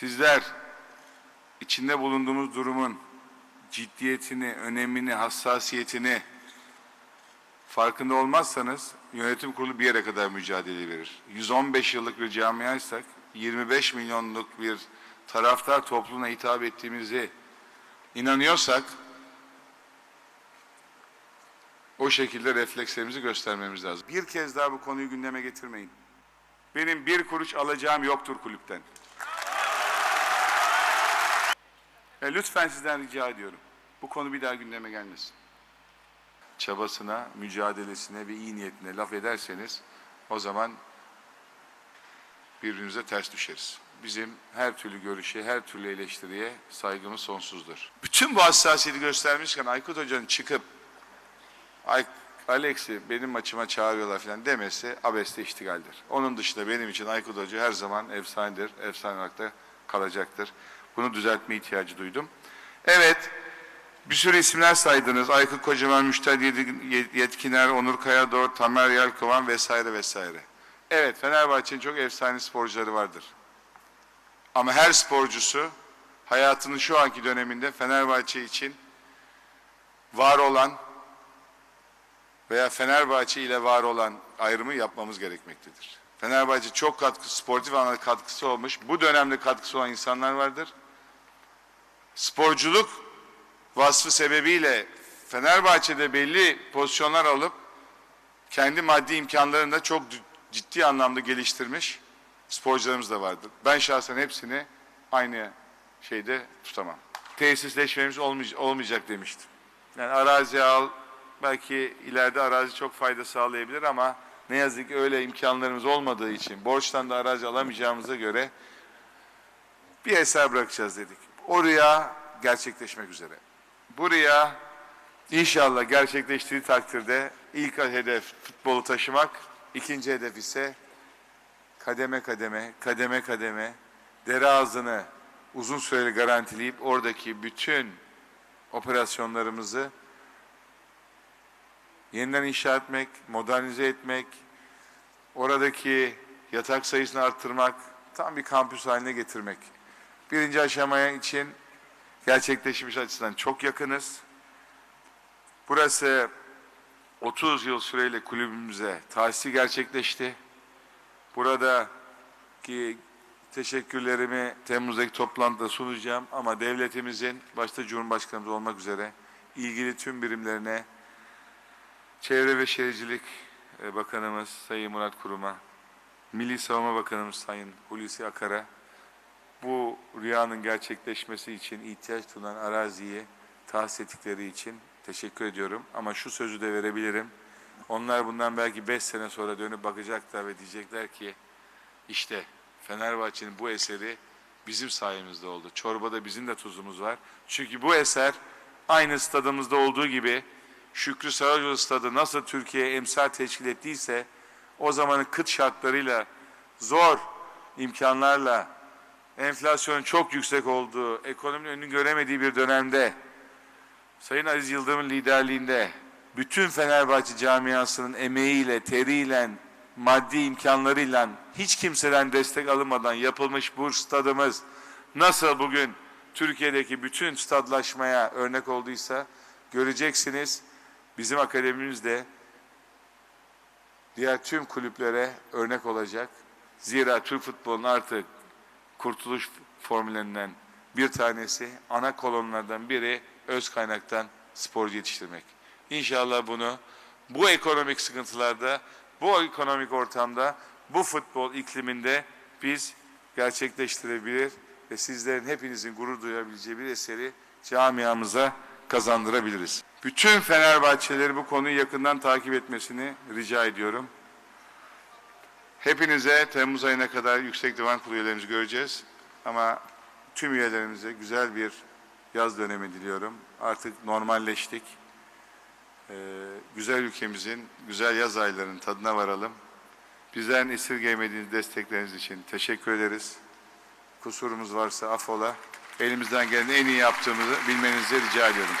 Sizler içinde bulunduğumuz durumun ciddiyetini, önemini, hassasiyetini farkında olmazsanız yönetim kurulu bir yere kadar mücadele verir. 115 yıllık bir camiaysak 25 milyonluk bir taraftar topluluğuna hitap ettiğimizi inanıyorsak o şekilde reflekslerimizi göstermemiz lazım. Bir kez daha bu konuyu gündeme getirmeyin. Benim bir kuruş alacağım yoktur kulüpten. Ya lütfen sizden rica ediyorum. Bu konu bir daha gündeme gelmesin. Çabasına, mücadelesine ve iyi niyetine laf ederseniz o zaman birbirimize ters düşeriz. Bizim her türlü görüşe, her türlü eleştiriye saygımız sonsuzdur. Bütün bu hassasiyeti göstermişken Aykut Hoca'nın çıkıp Alex'i benim maçıma çağırıyorlar falan demesi abeste iştigaldir. Onun dışında benim için Aykut Hoca her zaman efsanedir, efsane olarak da kalacaktır. Bunu düzeltme ihtiyacı duydum. Evet, bir sürü isimler saydınız. Aykut Kocaman, Müşter Yetkiner, Onur Kayador, Tamer Yelkovan vesaire vesaire. Evet, Fenerbahçe'nin çok efsane sporcuları vardır. Ama her sporcusu hayatının şu anki döneminde Fenerbahçe için var olan veya Fenerbahçe ile var olan ayrımı yapmamız gerekmektedir. Fenerbahçe çok katkı, sportif anlamda katkısı olmuş, bu dönemde katkısı olan insanlar vardır. Sporculuk vasfı sebebiyle Fenerbahçe'de belli pozisyonlar alıp kendi maddi imkanlarını da çok ciddi anlamda geliştirmiş sporcularımız da vardır. Ben şahsen hepsini aynı şeyde tutamam. Tesisleşmemiz olmayacak, demiştim. Yani arazi al, belki ileride arazi çok fayda sağlayabilir ama ne yazık ki öyle imkanlarımız olmadığı için borçtan da arazi alamayacağımıza göre bir eser bırakacağız dedik. O rüya gerçekleşmek üzere. Bu rüya inşallah gerçekleştiği takdirde ilk hedef futbolu taşımak, ikinci hedef ise kademe kademe, kademe kademe dere ağzını uzun süreli garantileyip oradaki bütün operasyonlarımızı yeniden inşa etmek, modernize etmek, oradaki yatak sayısını arttırmak, tam bir kampüs haline getirmek. Birinci aşamaya için gerçekleşmiş açısından çok yakınız. Burası 30 yıl süreyle kulübümüze tahsisi gerçekleşti. Buradaki teşekkürlerimi Temmuz'daki toplantıda sunacağım ama devletimizin başta Cumhurbaşkanımız olmak üzere ilgili tüm birimlerine Çevre ve Şehircilik e, Bakanımız Sayın Murat Kurum'a, Milli Savunma Bakanımız Sayın Hulusi Akar'a bu rüyanın gerçekleşmesi için ihtiyaç duyulan araziyi tahsis ettikleri için teşekkür ediyorum. Ama şu sözü de verebilirim. Onlar bundan belki beş sene sonra dönüp bakacaklar ve diyecekler ki işte Fenerbahçe'nin bu eseri bizim sayemizde oldu. Çorbada bizim de tuzumuz var. Çünkü bu eser aynı stadımızda olduğu gibi Şükrü Saracoğlu stadı nasıl Türkiye'ye emsal teşkil ettiyse o zamanın kıt şartlarıyla zor imkanlarla enflasyonun çok yüksek olduğu, ekonominin önünü göremediği bir dönemde Sayın Aziz Yıldırım'ın liderliğinde bütün Fenerbahçe camiasının emeğiyle, teriyle, maddi imkanlarıyla hiç kimseden destek alınmadan yapılmış bu stadımız nasıl bugün Türkiye'deki bütün stadlaşmaya örnek olduysa göreceksiniz bizim akademimiz de diğer tüm kulüplere örnek olacak. Zira Türk futbolunun artık kurtuluş formüllerinden bir tanesi, ana kolonlardan biri öz kaynaktan sporcu yetiştirmek. İnşallah bunu bu ekonomik sıkıntılarda, bu ekonomik ortamda, bu futbol ikliminde biz gerçekleştirebilir ve sizlerin hepinizin gurur duyabileceği bir eseri camiamıza kazandırabiliriz. Bütün Fenerbahçeleri bu konuyu yakından takip etmesini rica ediyorum. Hepinize Temmuz ayına kadar Yüksek Divan Kurulu üyelerimizi göreceğiz. Ama tüm üyelerimize güzel bir yaz dönemi diliyorum. Artık normalleştik. Ee, güzel ülkemizin güzel yaz aylarının tadına varalım. Bizden esirgemediğiniz destekleriniz için teşekkür ederiz. Kusurumuz varsa affola. Elimizden gelen en iyi yaptığımızı bilmenizi rica ediyorum.